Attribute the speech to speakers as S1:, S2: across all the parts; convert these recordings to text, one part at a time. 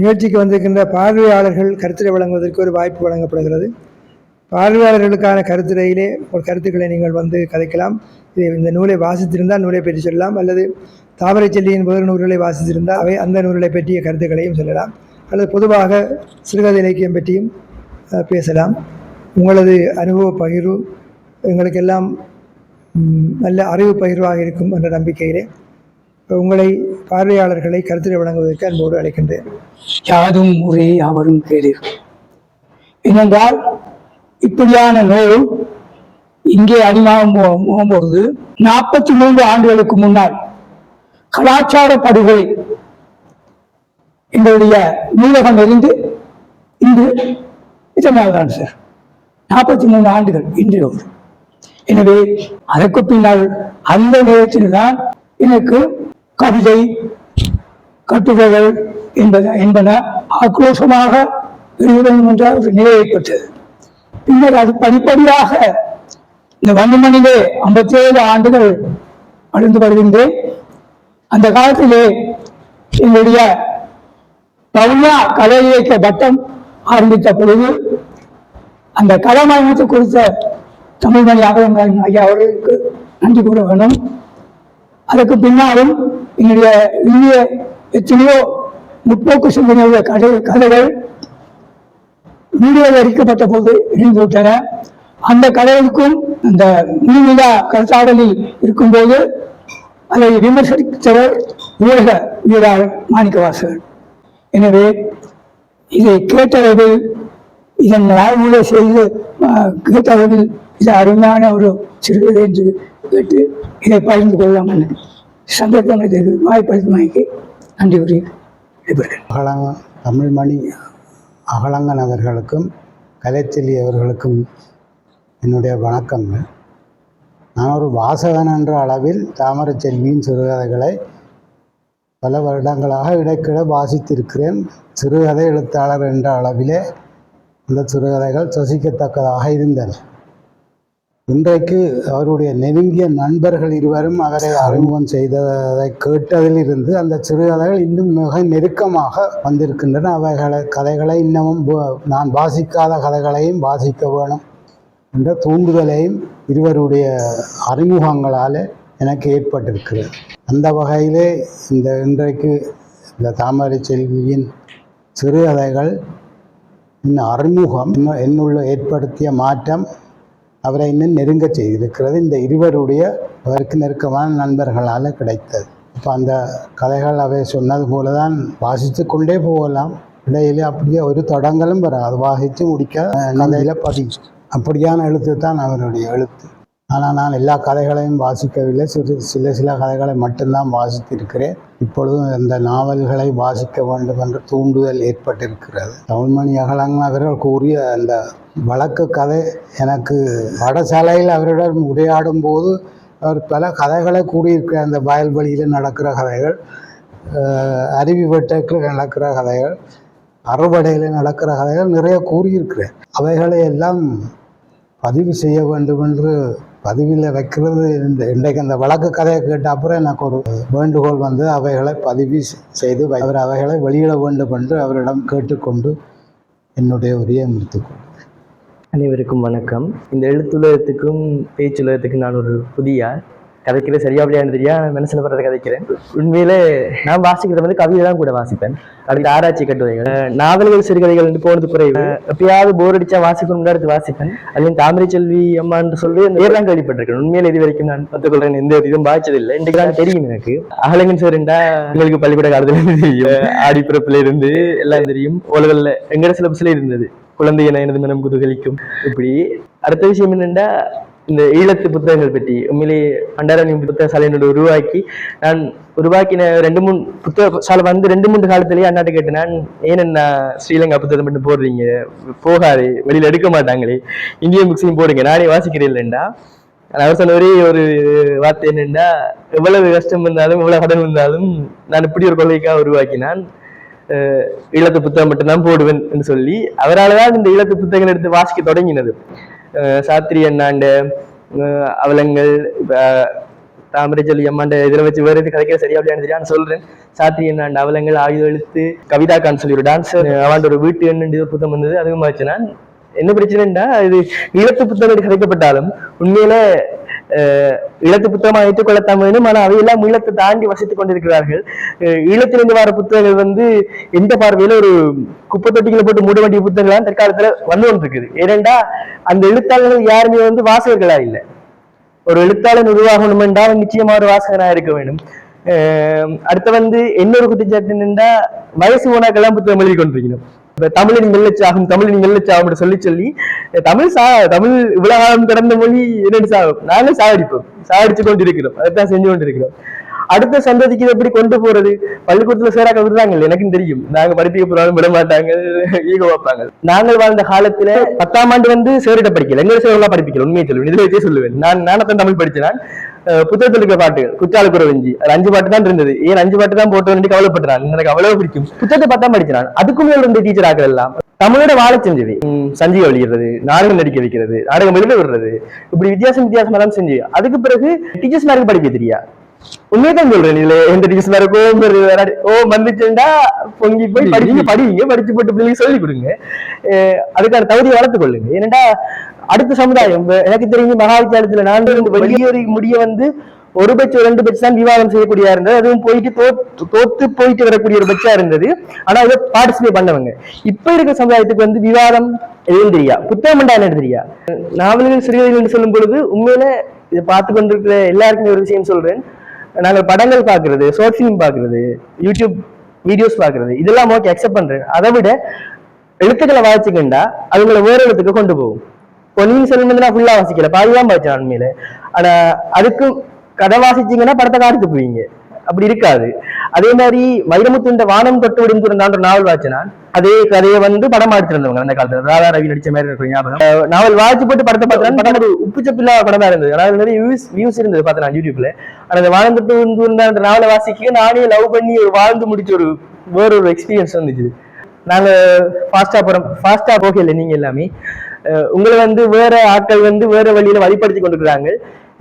S1: நிகழ்ச்சிக்கு வந்திருக்கின்ற பார்வையாளர்கள் கருத்துரை வழங்குவதற்கு ஒரு வாய்ப்பு வழங்கப்படுகிறது. பார்வையாளர்களுக்கான கருத்துரையிலே ஒரு கருத்துக்களை நீங்கள் வந்து கதைக்கலாம். இது இந்த நூலை வாசித்திருந்தால் நூலை பற்றி சொல்லலாம். அல்லது தாமரை செல்லியின் முதல் நூல்களை வாசித்திருந்தால் அவை அந்த நூல்களை பற்றிய கருத்துக்களையும் சொல்லலாம். அல்லது பொதுவாக சிறுகதை இலக்கியம் பற்றியும் பேசலாம். உங்களது அனுபவ பகிர்வு எங்களுக்கெல்லாம் நல்ல அறிவு பகிர்வாக இருக்கும் என்ற நம்பிக்கையிலே உங்களை பார்வையாளர்களை கருத்தில் வழங்குவதற்கு அன்போடு அழைக்கின்றேன்.
S2: யாதும் ஒரே யாவரும் கேளீர் ஏனென்றால் இப்படியான நோய் இங்கே அதிகமாக போகும்போது நாற்பத்தி மூன்று ஆண்டுகளுக்கு முன்னால் கலாச்சார படுகொலை எங்களுடைய நூலகம் இருந்து இன்று இதனால் தான் சார் நாற்பத்தி மூணு ஆண்டுகள் இன்று எனவே அதற்கு பின்னால் அந்த நேரத்தில் தான் எனக்கு கவிதை கட்டுரைகள் என்பது என்பன ஆக்ரோஷமாக பெரிய வேண்டும் என்ற ஒரு நிலை ஏற்பட்டது பின்னர் அது படிப்படியாக இந்த வன்னிமணிலே ஐம்பத்தி ஏழு ஆண்டுகள் அழிந்து வருகின்றேன். அந்த காலத்திலே என்னுடைய பவுனா கலை இயக்க பட்டம் ஆரம்பித்த பொழுது அந்த கலாமயத்தை குறித்த தமிழ்மணி அகலமன் ஐயா அவர்களுக்கு நன்றி கூற வேண்டும். அதற்கு பின்னாலும் என்னுடைய இந்திய எத்தனையோ முற்போக்கு சிந்தனையுடைய கதை கதைகள் வீடியோவில் அறிக்கப்பட்ட போது இணைந்துவிட்டன அந்த கதைகளுக்கும் அந்த நீவிழா கருத்தாடலில் இருக்கும்போது அதை விமர்சித்தவர் ஊடக வீரர் மாணிக்கவாசகர். எனவே இதை கேட்டளவில் இதன் வாழ்வுகளை செய்து கேட்டளவில் இது அருமையான ஒரு சிறுகதை என்று கேட்டு இதை பகிர்ந்து கொள்ளாமல் சந்தர்ப்பம் இதற்கு வாய்ப்பளித்தமைக்கு நன்றி கூறி
S3: அகலங்க தமிழ்மணி அகலங்கன் அவர்களுக்கும் கலைச்செல்வி அவர்களுக்கும் என்னுடைய வணக்கங்கள் நான் ஒரு வாசகன் என்ற அளவில் தாமரை செல்வியின் சிறுகதைகளை பல வருடங்களாக இடைக்கிட வாசித்திருக்கிறேன். சிறுகதை எழுத்தாளர் என்ற அளவிலே இந்த சிறுகதைகள் சுசிக்கத்தக்கதாக இருந்தன. இன்றைக்கு அவருடைய நெருங்கிய நண்பர்கள் இருவரும் அவரை அறிமுகம் செய்ததை கேட்டதிலிருந்து அந்த சிறுகதைகள் இன்னும் மிக நெருக்கமாக வந்திருக்கின்றன. அவைகளை கதைகளை இன்னமும் நான் வாசிக்காத கதைகளையும் வாசிக்க வேணும் என்ற தூண்டுதலையும் இருவருடைய அறிமுகங்களால் எனக்கு ஏற்பட்டிருக்கிறது. அந்த வகையிலே இந்த இன்றைக்கு இந்த தாமரை செல்வியின் சிறுகதைகள் இன்னும் அறிமுகம் இன்னும் என்னுள்ள ஏற்படுத்திய மாற்றம் அவரை இன்னும் நெருங்க செய்திருக்கிறது. இந்த இருவருடைய அவருக்கு நெருக்கமான நண்பர்களால் கிடைத்தது. இப்போ அந்த கதைகள் அவை சொன்னது போல தான் வாசித்து கொண்டே போகலாம். இடையில அப்படியே ஒரு தொடங்கலும் வராது. வாசித்து முடிக்க கதையில் பதிவு. அப்படியான எழுத்து தான் அவருடைய எழுத்து. ஆனால் நான் எல்லா கதைகளையும் வாசிக்கவில்லை. சிறு சில சில கதைகளை மட்டும்தான் வாசித்திருக்கிறேன். இப்பொழுதும் இந்த நாவல்களை வாசிக்க வேண்டும் என்ற தூண்டுதல் ஏற்பட்டிருக்கிறது. தமிழ்மணி அகலங் அவர்கள் கூறிய அந்த வழக்கு கதை எனக்கு வடசாலையில் அவரிடம் உரையாடும் போது அவர் பல கதைகளை கூறியிருக்கிறார். அந்த வயல்வெளியில் நடக்கிற கதைகள் அருவி வெட்டத்தில் நடக்கிற கதைகள் அறுவடையில் நடக்கிற கதைகள் நிறைய கூறியிருக்கிறேன். அவைகளை எல்லாம் பதிவு செய்ய வேண்டும் என்று பதிவில் வைக்கிறது இந்த இன்றைக்கு அந்த வழக்கு கதையை கேட்ட அப்புறம் எனக்கு ஒரு வேண்டுகோள் வந்து அவைகளை பதிவு செய்து அவர் அவைகளை வெளியிட வேண்டும் என்று அவரிடம் கேட்டுக்கொண்டு என்னுடைய உரையை முடித்துக்கொண்டேன்
S4: அனைவருக்கும் வணக்கம். இந்த எழுத்துலகத்துக்கும் பேச்சுலகத்துக்கும் நான் ஒரு புதிய கதைக்கிற சரியா அப்படியான்னு தெரியா? நான் மனசில் படுறத கதைக்கிறேன். உண்மையிலே நான் வாசிக்கிறது வந்து கவிதை தான் கூட வாசிப்பேன். அடுத்த ஆராய்ச்சி கட்டுரைகள். நாவல்கள் சிறுகதைகள் வந்து போனது குறைவு. எப்பயாவது போர் அடிச்சா வாசிக்கணும் எடுத்து வாசிப்பேன். அதுவும் தாமரை செல்வி அம்மான்னு சொல்லி நேரெல்லாம் கேள்விப்பட்டிருக்கேன். உண்மையில இது வரைக்கும் நான் கற்றுக்கொள்றேன் எந்த இதுவும் பாய்ச்சதில்லை இன்றைக்கு தான் தெரியும் எனக்கு. அகலங்கன் சார்ண்டா உங்களுக்கு பள்ளிக்கூட காலத்துல இருந்து தெரியும். ஆடிப்பிறப்புல இருந்து எல்லாம் தெரியும். உலகில் எங்கட சிலபஸ்ல இருந்தது. குழந்தை என எனது மனம் குதூகலிக்கும். இப்படி அடுத்த விஷயம் என்னென்னா இந்த ஈழத்து புத்தகங்கள் பற்றி உண்மையிலேயே பண்டாரணி புத்தக சாலை என்னோட உருவாக்கி நான் உருவாக்கின ரெண்டு மூணு புத்தக சாலை வந்து ரெண்டு மூணு காலத்திலேயே அண்ணாட்ட கேட்டேன். நான் ஏன் என்ன ஸ்ரீலங்கா புத்தகம் மட்டும் போடுறீங்க? போகாது வெளியில் எடுக்க மாட்டாங்களே. இந்தியன் புக்ஸையும் போடுங்க. நானே வாசிக்கிறேன் இல்லைண்டா. அவர் சொன்ன ஒரே ஒரு வார்த்தை என்னென்னா எவ்வளவு கஷ்டம் இருந்தாலும் எவ்வளவு கடன் இருந்தாலும் நான் இப்படி ஒரு கொள்கைக்காக உருவாக்கினான். ஈழத்து புத்தகம் மட்டும்தான் போடுவேன் என்று சொல்லி அவரால் தான் இந்த ஈழத்து புத்தகங்கள் எடுத்து வாசிக்க தொடங்கினது. சாத்திரி அண்ணாண்ட அவலங்கள் அஹ் தாமரை சொல்லி அம்மாண்ட இதில் வச்சு வேறு இது கதைக்கிற சரியா நான் சொல்றேன். சாத்திரி என்ன அவலங்கள் ஆயுத எழுத்து கவிதா கான் சொல்லி ஒரு டான்ஸர் அவன் ஒரு வீட்டு ஒரு புத்தகம் வந்தது. அதுவும் வச்சு நான் என்ன பிரச்சனைன்னா இது ஈழத்து புத்தகம் என்று கதைக்கப்பட்டாலும் உண்மையில ஈழத்து புத்தகமாக ஏற்றுக்கொள்ளத்தான் வேணும் ஆனால் அவையெல்லாம் ஈழத்தை தாண்டி வசித்துக் கொண்டிருக்கிறார்கள். ஈழத்திலிருந்து வர புத்தகங்கள் வந்து எந்த பார்வையில ஒரு குப்பை தொட்டிகளை போட்டு மூட வேண்டிய புத்தகங்களாம் தற்காலத்துல வந்து கொண்டிருக்குது. ஏனென்றா அந்த எழுத்தாளர்கள் யாருமே வந்து வாசகர்களா இல்லை. ஒரு எழுத்தாளன் உருவாகணும் என்றால் நிச்சயமா ஒரு வாசகனா இருக்க வேண்டும். அடுத்து வந்து இன்னொரு குற்றச்சாட்டு என்னன்னா வயசு போனாக்கெல்லாம் புத்தகம் எழுதி கொண்டிருக்கணும். தமிழின் மெல்லச்சாகும் தமிழின் மெல்லச்சாகும் சொல்லி சொல்லி தமிழ் சா தமிழ் இவ்வளவு கடந்த மொழி என்னென்னு சாகும் நாங்களும் சாகடிப்போம். சாகடிச்சு கொண்டிருக்கிறோம். அதைத்தான் செஞ்சு கொண்டிருக்கிறோம். அடுத்த சந்ததிக்கு இதை எப்படி கொண்டு போறது? பள்ளிக்கூடத்துல சேராக்க விடுறாங்க எனக்கும் தெரியும். நாங்க படிப்பிக்க போனாலும் விட மாட்டாங்க ஈகோ வைப்பாங்க நாங்கள் வாழ்ந்த காலத்துல பத்தாம் ஆண்டு வந்து சேரிட்ட படிக்கல. எங்க சேரெல்லாம் படிப்பிக்கல? உண்மையை சொல்லுவேன். இதுல வச்சே சொல்லுவேன். நான் நானத்தான் தமிழ் படிச்சேன். புத்தகத்தில் பாட்டுகள் குற்றால குறவஞ்சி அது அஞ்சு பாட்டு தான் இருந்தது. ஏன் அஞ்சு பாட்டு தான் போட்டு வேண்டி கவலைப்பட்டான் எனக்கு அவ்வளவு பிடிக்கும். புத்தகத்தை பார்த்தா படிச்சேன் நான். அதுக்கும் மேல் ரெண்டு டீச்சர் ஆக்கள் எல்லாம். தமிழோட வாழ செஞ்சது. சஞ்சிகை வெளியிடுறது நாடகம் நடிக்க வைக்கிறது நாடகம் எழுத விடுறது. இப்படி வித்தியாசம் வித்தியாசமா தான் செஞ்சு. அதுக்கு பிறகு டீச்சர்ஸ் மாதிரி படிக்க தெரியா? உண்மையை தான் சொல்றேன். இதுல எந்த டீச்சர்ஸ் மாதிரி கோவம் ஓ வந்துச்சுண்டா பொங்கி போய் படிங்க படிங்க படிச்சு போட்டு பிள்ளைங்க சொல்லி கொடுங்க. அதுக்கான தகுதியை வளர்த்துக் கொள்ளுங்க. ஏனெண்டா அடுத்த சமுதாயம். எனக்கு தெரிஞ்சு மகா வித்தியாலயத்துல நான் இருந்து வெளியேறி முடிய வந்து ஒரு பட்சம் ரெண்டு பட்சம் தான் விவாதம் செய்யக்கூடியா இருந்தது. அதுவும் போயிட்டு தோத்து போயிட்டு வரக்கூடிய ஒரு பட்சா இருந்தது. ஆனா அதை பார்ட்டிசிபேட் பண்ணவங்க. இப்ப இருக்கிற சமுதாயத்துக்கு வந்து விவாதம் எதுவும் தெரியா புத்தகம் என்ன தெரியா நாவல்கள் சிறுகதைகள் என்று சொல்லும் பொழுது உண்மையில இதை பார்த்து கொண்டிருக்கிற எல்லாருக்குமே ஒரு விஷயம் சொல்றேன். நாங்கள் படங்கள் பார்க்கிறது ஷார்ட் ஃபிலிம் பார்க்கிறது யூடியூப் வீடியோஸ் பார்க்கிறது இதெல்லாம் ஓகே அக்செப்ட் பண்றேன். அதை விட எழுத்துக்களை வாசிக்கண்டா அதுங்களை வேற இடத்துக்கு கொண்டு போகும். பொன்னியின் செல்வன் வந்து நான் ஃபுல்லா வாசிக்கல. பாதிதான் படிச்சேன் உண்மையில. ஆனா அதுக்கும் கதை வாசிச்சீங்கன்னா படத்தை காட்டு போவீங்க. அப்படி இருக்காது. அதே மாதிரி வைரமுத்துண்ட வானம் தொட்டு விடும் நாவல் வாசிச்சேன் நான். அதே கதையை வந்து படம் எடுத்திருந்தவங்க அந்த காலத்துல. ராதா ரவி நடிச்ச மாதிரி இருக்கும் ஞாபகம். நாவல் வாசிச்சு போட்டு படத்தை பார்த்தா படம் ஒரு உப்புச்சப்பில்லா படமா இருந்தது. ஆனால் நிறைய வியூஸ் வியூஸ் இருந்தது பார்த்தேன் நான் யூடியூப்ல ஆனா அந்த வானம் தொட்டு விழுந்து இருந்தா அந்த நாவலை வாசிக்க நானே லவ் பண்ணி ஒரு வாழ்ந்து முடிச்ச ஒரு வேற ஒரு எக்ஸ்பீரியன்ஸ் வந்துச்சு. நாங்க ஃபாஸ்டா போறோம். ஃபாஸ்டா போகல நீங்க எல்லாமே உங்களை வந்து வேற ஆட்கள் வந்து வேற வழியில வழிபடுத்தி கொண்டிருக்கிறாங்க.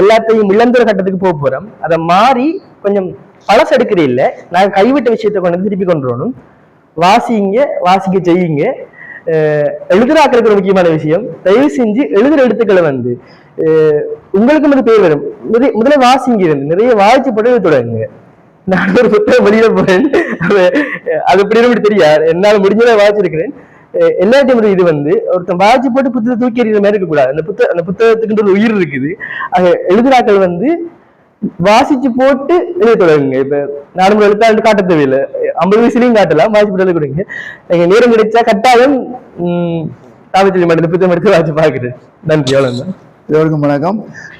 S4: எல்லாத்தையும் இளந்துற கட்டத்துக்கு போக போறோம். அதை மாறி கொஞ்சம் பழசு எடுக்கிறே இல்லை. நாங்க கைவிட்ட விஷயத்தை கொண்டு வந்து திருப்பி கொண்டு வரணும். வாசிங்க வாசிக்க செய்யுங்க. அஹ் எழுதுறாக்களுக்கு ஒரு முக்கியமான விஷயம். தயவு செஞ்சு எழுதுற எழுத்துக்களை வந்து உங்களுக்கு உங்களுக்கும் அது பேர் வரும். முதல்ல வாசிங்க இருந்து. நிறைய வாசிச்சு போட்டு தொடங்குங்க நான் ஒரு புத்தகம் வெளியிட போறேன். அது எப்படி இப்படி தெரியாது. என்னால முடிஞ்சதை வாசிச்சிருக்கிறேன். எல்லாத்தையும் இது வந்து ஒருத்தன் வாசி போட்டு புத்தகத்தை தூக்கி எறிகிற மாதிரி இருக்கக்கூடாது. அந்த புத்தக அந்த புத்தகத்துக்குன்ற ஒரு உயிர் இருக்குது. அது எழுதுறாக்கள் வந்து வாசிச்சு போட்டு எழுத தொடங்குங்க. இப்ப நானும் எழுத்தாண்டு காட்ட தேவையில்லை. ஐம்பது வயசுலயும் காட்டலாம். வாசி போட்டு எழுத கொடுங்க நீங்க நேரம் கிடைச்சா கட்டாயம் உம் மாட்டேன் மட்டும் புத்தகம் எடுத்து வாசி பாக்குறேன் நன்றி அவ்வளவுதான்.
S5: எல்லோருக்கும் வணக்கம்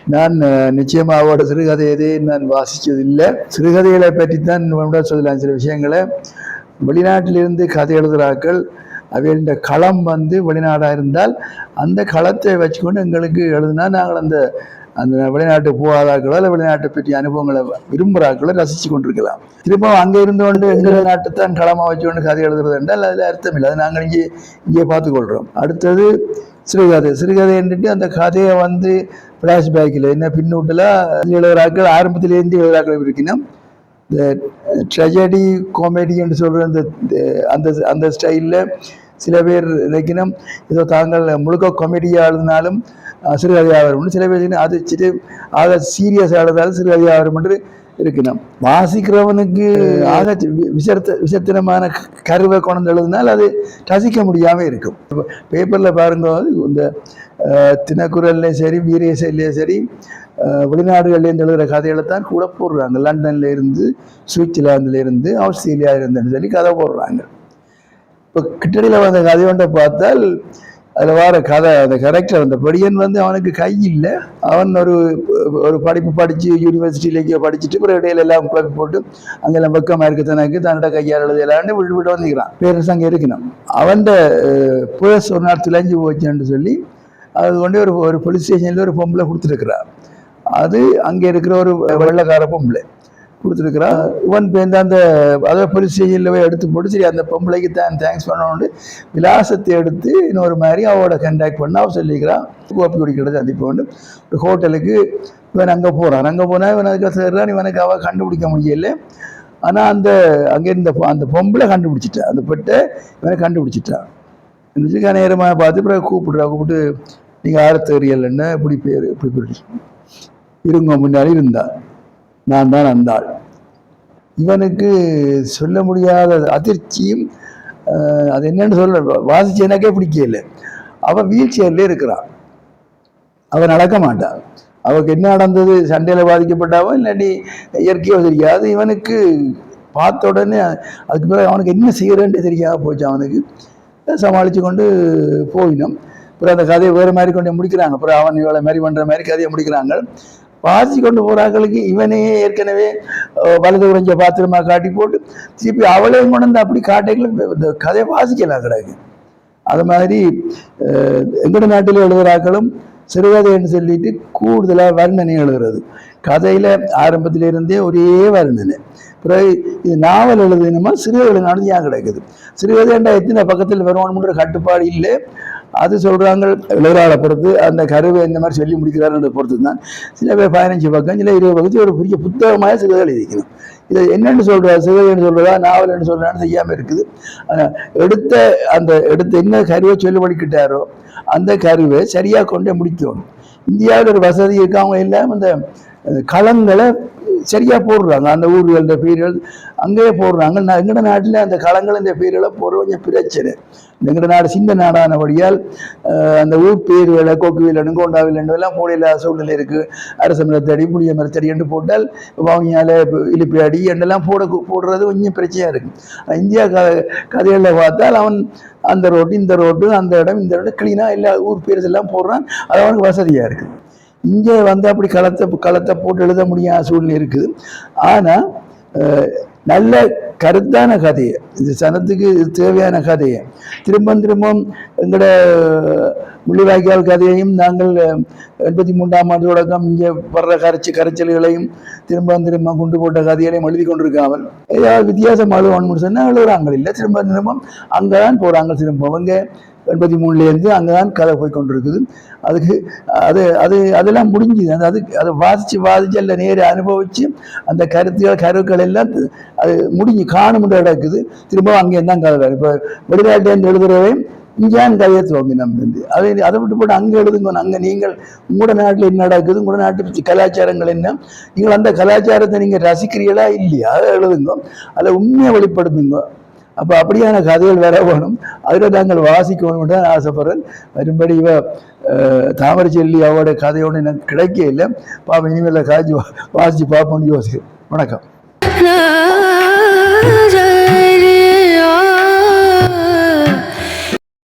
S5: நான் நிச்சயமாக அவரோட சிறுகதை எதையும் நான் வாசித்ததில்லை சிறுகதைகளை பற்றி தான் சொல்லலாம் சில விஷயங்களை வெளிநாட்டிலிருந்து கதை எழுதுகிறார்கள் அவைகளின் களம் வந்து வெளிநாடாக இருந்தால் அந்த களத்தை வச்சுக்கொண்டு எங்களுக்கு எழுதுனா நாங்கள் அந்த அந்த வெளிநாட்டு போகாதாக்களோ இல்லை வெளிநாட்டை பற்றி அனுபவங்களை விரும்புகிறாக்களோ ரசித்து கொண்டிருக்கலாம் திரும்ப அங்கே இருந்து கொண்டு எங்கள் நாட்டைத்தான் களமாக வச்சுக்கொண்டு கதை எழுதுறது என்றால் அதில் அர்த்தம் இல்லை அதை நாங்கள் இங்கே இங்கே பார்த்துக்கொள்கிறோம் அடுத்தது சிறுகதை. சிறுகதை என்று அந்த கதையை வந்து ஃப்ளாஷ்பேக்கில் என்ன பின்னூட்டில் எழுதுறாக்கள் ஆரம்பத்திலேருந்து எழுதுறாக்கள் இருக்கணும் இந்த ட்ரெஜடி காமெடி என்று சொல்கிற அந்த அந்த அந்த ஸ்டைலில் சில பேர் இலக்கினம் ஏதோ தாங்கள் முழுக்க காமெடியாக எழுதினாலும் சிறுகதையாக வரும் சில பேர் அது சிறு ஆக சீரியஸாக எழுதாலும் சிறுகதையாக வரும் என்று இருக்கணும் வாசிக்கிறவனுக்கு ஆக வி- விசர்த்த விசர்த்தனமான க- கருவை கொண்டு எழுதினால் அது ரசிக்க முடியாமல் இருக்கும். பேப்பரில் பாருங்க இந்த தினக்குரல்லையும் சரி வீரேசையிலையும் சரி வெளிநாடுகள்லேருந்து எழுதுகிற கதைகளை தான் கூட போடுறாங்க. லண்டன்ல இருந்து சுவிட்சர்லாந்துல இருந்து ஆஸ்திரேலியா இருந்துன்னு சொல்லி கதை போடுறாங்க. இப்போ கிட்டடியில் வந்த கதை ஒன்றை பார்த்தால் அதில் வர கதை அந்த கேரக்டர் அந்த படியன் வந்து அவனுக்கு கை இல்லை. அவன் ஒரு ஒரு படிப்பு படித்து யூனிவர்சிட்டியிலேக்கோ படிச்சுட்டு பிறகு இடையில எல்லாம் குழப்பி போட்டு அங்கெல்லாம் வெக்கமாக இருக்கு தனக்கு தன்னோட கையால் எல்லாம் விட்டு விட்டு வந்துக்கிறான். பேரண்ட்ஸ் அங்கே இருக்கணும். அவன் புயஸ் ஒரு நாள் திளைஞ்சு போச்சுன்னு சொல்லி அது கொண்டு ஒரு ஒரு போலீஸ் ஸ்டேஷனில் ஒரு பொம்பளை கொடுத்துருக்குறான். அது அங்கே இருக்கிற ஒரு வெள்ளைக்கார பொம்பளை. கொடுத்துருக்குறா. இவன் பேருந்து அந்த அதை போலீஸ் ஸ்டேஷனில் போய் எடுத்து போட்டு சரி அந்த பொம்பளைக்கு தான் தேங்க்ஸ் பண்ணணும்னு விலாசத்தை எடுத்து இன்னொரு மாதிரி அவளோட கண்டாக்ட் பண்ண அவள் சொல்லிக்கிறான் கோப்பி குடிக்கிறது சந்திப்போண்டு ஒரு ஹோட்டலுக்கு இவன் அங்கே போகிறான் அங்கே போனால் இவன் அதுக்கு சேர்றான் இவனுக்கு அவள் கண்டுபிடிக்க முடியல. ஆனால் அந்த அங்கே இருந்த அந்த பொம்பளை கண்டுபிடிச்சிட்டா. அந்த பெட்டை இவனை கண்டுபிடிச்சிட்டான் இருந்துச்சு நேரமாக பார்த்து பிறகு கூப்பிடுறா. கூப்பிட்டு நீங்கள் யாரை தெரியலன்னு இப்படி பேர் இப்படி பேர். இருங்க முன்னாடி இருந்தான் நான் தான் அந்த ஆள் இவனுக்கு சொல்ல முடியாத அதிர்ச்சியும் அஹ், அது என்னன்னு சொல்ல வாசிச்சு எனக்கே பிடிக்கல. அவன் வீல் சேர்லேயே இருக்கிறான் அவன் நடக்க மாட்டான் அவனுக்கு என்ன நடந்தது சண்டையில் பாதிக்கப்பட்டாவோ இல்லாட்டி இயற்கையோ தெரியாது. இவனுக்கு பார்த்த உடனே அதுக்கு பிறகு அவனுக்கு என்ன செய்யறேன்னு தெரியாது போச்சு அவனுக்கு. சமாளித்து கொண்டு போயினோம். அப்புறம் அந்த கதையை வேறு மாதிரி கொண்டு முடிக்கிறாங்க. அப்புறம் அவன் இவளை மாதிரி பண்ணுற மாதிரி கதையை முடிக்கிறாங்க. வாசி கொண்டு போகிறாங்களுக்கு இவனே ஏற்கனவே வலது குறைஞ்ச பாத்திரமா காட்டி போட்டு திருப்பி அவளையும் கொண்டு வந்து அப்படி காட்டைகளும் இந்த கதையை வாசிக்கலாம் கிடக்கு அது மாதிரி எங்கட நாட்டில் எழுதுகிறாக்களும் சிறுகதைன்னு சொல்லிட்டு கூடுதலாக வர்ணனை எழுதுறது. கதையில் ஆரம்பத்திலிருந்தே ஒரே வர்ணனை. பிறகு இது நாவல் எழுதுணுமா சிறுகதை எழுதினாலும் ஏன் கிடைக்குது? சிறுகதைண்டா எத்தனை பக்கத்தில் வருவானுன்ற கட்டுப்பாடு இல்லை. அது சொல்கிறாங்க எழுதுறாளை பொறுத்து அந்த கருவை இந்த மாதிரி சொல்லி முடிக்கிறாருன்ற பொறுத்து தான் சில பேர் பதினஞ்சு பக்கம் சில இருபது பக்கத்து ஒரு பெரிய புத்தகமாக சிறுகதை எழுதிக்கணும் இதை என்னென்னு சொல்கிறா சிறுகதைன்னு சொல்கிறதா நாவல் என்ன சொல்கிறான்னு செய்யாமல் இருக்குது. ஆனால் எடுத்த அந்த எடுத்த என்ன கருவை சொல்லி படிக்கிட்டாரோ அந்த கருவை சரியாக கொண்டே முடிக்கணும். இந்தியாவில் ஒரு வசதி இருக்கவங்க எல்லாம் அந்த களங்களை சரியாக போடுறாங்க. அந்த ஊர்கள் இந்த பேர்கள் அங்கேயே போடுறாங்க. நான் எங்கட நாட்டில் அந்த களங்கள் இந்த பீரியலை போடுற கொஞ்சம் பிரச்சனை. எங்கட நாடு சின்ன நாடானபடியால் அந்த ஊர் பேர்களை கொக்குவில் நுங்கோண்டாவில் எல்லாம் போட இல்லாத சூழ்நிலை இருக்குது அரச மரத்தடி புளிய மரத்தடி என்று போட்டால் வாங்கியால் இலுப்பி அடி என்றெல்லாம் போட போடுறது கொஞ்சம் பிரச்சனையாக இருக்குது இந்தியா க கதைகளில் பார்த்தால் அவன் அந்த ரோட்டு இந்த ரோட்டு அந்த இடம் இந்த இடம் க்ளீனாக எல்லா ஊர் பேர் எல்லாம் போடுறான். அது அவனுக்கு வசதியாக இருக்குது இங்கே வந்து அப்படி களத்தை களத்தை போட்டு எழுத முடியாத சூழ்நிலை இருக்குது. ஆனால் நல்ல கருத்தான கதையை இந்த சனத்துக்கு இது தேவையான கதையை. திரும்ப திரும்பவும் எங்களோட முள்ளிவாய்க்கால் கதையையும் நாங்கள் எண்பத்தி மூன்றாம் ஆண்டு தொடக்கம் இங்கே வர்ற கரைச்சி கரைச்சல்களையும் திரும்ப திரும்ப குண்டு போட்ட கதைகளையும் எழுதி கொண்டிருக்காமல் ஏதாவது வித்தியாசம் அழுவான்னு சொன்னால் எழுதுறாங்க இல்லை. திரும்ப திரும்ப அங்கே தான் போகிறாங்க திரும்ப அவங்க எண்பத்தி மூணுலேருந்து அங்கே தான் கதை போய் கொண்டிருக்குது. அதுக்கு அது அது அதெல்லாம் முடிஞ்சுது. அந்த அது அதை வாசித்து வாசித்து எல்லாம் நேர அனுபவித்து அந்த கருத்துகள் கருக்கள் எல்லாம் அது முடிஞ்சு காணும் கிடக்குது திரும்ப அங்கே தான் கதை இப்போ வெளிநாட்டிலேருந்து எழுதுறவே இங்கேயான் கதையை துவங்கினம் இருந்து அதை அதை விட்டு போட்டு அங்கே எழுதுங்க அங்கே நீங்கள் உங்களோட நாட்டில் என்ன நடக்குது உங்களோட நாட்டு கலாச்சாரங்கள் என்ன? நீங்கள் அந்த கலாச்சாரத்தை நீங்கள் ரசிக்கிறீங்களா இல்லையா? அதை எழுதுங்க. அதில் உண்மையை வெளிப்படுத்துங்க. அப்போ அப்படியான கதைகள் வேற வேணும். அதில் நாங்கள் வாசிக்கணும் தான் ஆசைப்படுறேன். வரும்படி இவ தாமரை செல்லி அவரோட கதையோடு எனக்கு கிடைக்க இல்லை. பாப்பா இனிமேல் காய்ச்சி வாசித்து பார்ப்போம்னு யோசிக்கிறேன். வணக்கம்.